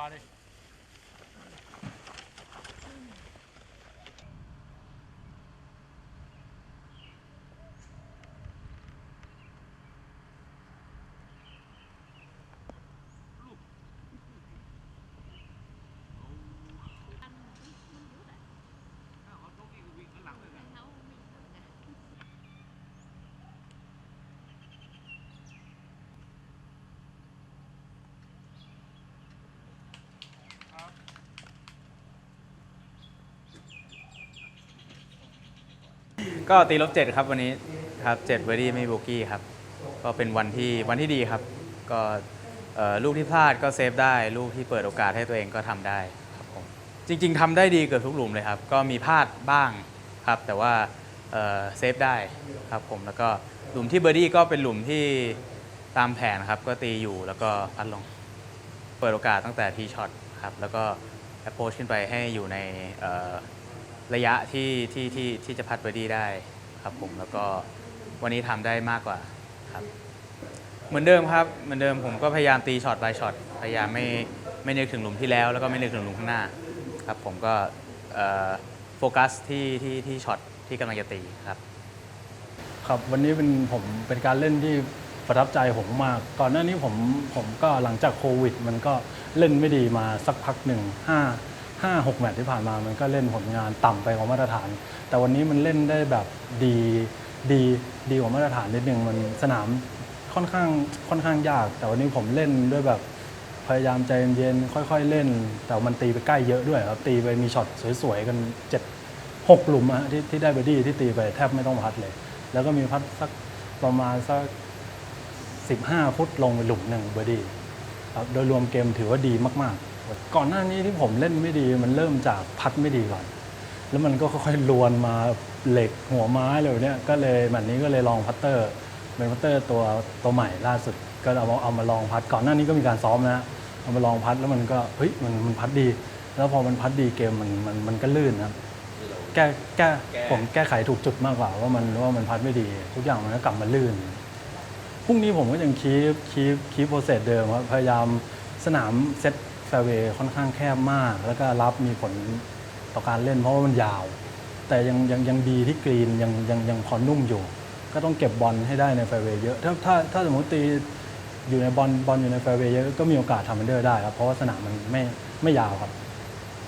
ม ก็ตีลบเจ็ดครับวันนี้ครับเจ็ดเบอร์ดี้ไม่โบกี้ครับ ก็เป็นวันที่วันที่ดีครับ ก็เอ่อลูกที่พลาดก็เซฟได้ ลูกที่เปิดโอกาสให้ตัวเองก็ทำได้ครับผมจริง ๆทำได้ดีเกือบทุกหลุมเลยครับ ก็มีพลาดบ้างครับ แต่ว่าเอ่อเซฟได้ครับผมแล้วก็หลุมที่เบอร์ดี้ก็เป็นหลุมที่ตามแผนครับ ก็ตีอยู่แล้วก็พัดลง เปิดโอกาสตั้งแต่ทีช็อตครับ แล้วก็แอปโพชขึ้นไปให้อยู่ในเอ่อ ระยะที่ที่ที่ที่จะพัดเบอร์ดี้ได้ครับผมแล้วก็วันนี้ทำได้มากกว่าครับ เหมือนเดิมครับเหมือนเดิมผมก็พยายามตีช็อต by ช็อตพยายามไม่ไม่นึกถึงหลุมที่แล้ว แล้วก็ไม่นึกถึงหลุมข้างหน้าครับผมก็เอ่อโฟกัสที่ที่ที่ช็อตที่กำลังจะตีครับ ครับวันนี้เป็นผมเป็นการเล่นที่ประทับใจผมมาก ก่อนหน้านี้ผมผมก็หลังจากโควิด มันก็เล่นไม่ดีมาสักพักหนึ่งห้า ห้าหกแมตช์ที่ผ่านมามันก็เล่นผลงานต่ำไปกว่ามาตรฐาน แต่วันนี้มันเล่นได้แบบดีดีดีกว่ามาตรฐานนิดนึงมันสนามค่อนข้างค่อนข้างยาก แต่วันนี้ผมเล่นด้วยแบบพยายามใจเย็นๆค่อย ๆ เล่น แต่มันตีไปใกล้เยอะด้วยครับตีไปมีช็อตสวยๆกันเจ็ดหกหลุมอะที่ที่ได้เบอร์ดี้ที่ตีไปแทบไม่ต้องพัดเลย แล้วก็มีพัดสักประมาณสักสิบห้าฟุตลงไปหลุมหนึ่งเบอร์ดี้ครับโดยรวมเกมถือว่าดีมาก ๆ ก่อนหน้านี้ที่ผมเล่นไม่ดี มันเริ่มจากพัดไม่ดีก่อน แล้วมันก็ค่อยๆลวนมาเหล็กหัวไม้อะไรแบบเนี้ยก็เลยแบบนี้ก็เลยลองพัตเตอร์เป็นพัตเตอร์ตัวตัวใหม่ล่าสุด ก็เอามาเอามาลองพัดก่อนหน้านี้ก็มีการซ้อมนะเอามาลองพัดแล้วมันก็เฮ้ยมันมันพัดดี แล้วพอมันพัดดีเกมมันมันมันก็ลื่นนะครับแก้แก้ผมแก้ไขถูกจุดมากกว่า ว่ามันว่ามันพัดไม่ดี ทุกอย่างมันก็กลับมาลื่นพรุ่งนี้ผมก็ยังคีปคีปคีปโปรเซสเดิมครับพยายามสนามเซต แฟเวย์ค่อนข้างแคบมาก แล้วก็รับมีผลต่อการเล่นเพราะว่ามันยาว แต่ยังยังยังดีที่กรีนยังยังยังพอนุ่มอยู่ ก็ต้องเก็บบอลให้ได้ในแฟเวย์เยอะ ถ้าถ้าถ้าสมมติตีอยู่ในบอลบอลอยู่ในแฟเวย์เยอะก็มีโอกาสทำมันเดอร์ได้ครับเพราะว่าสนามมันไม่ไม่ยาวครับ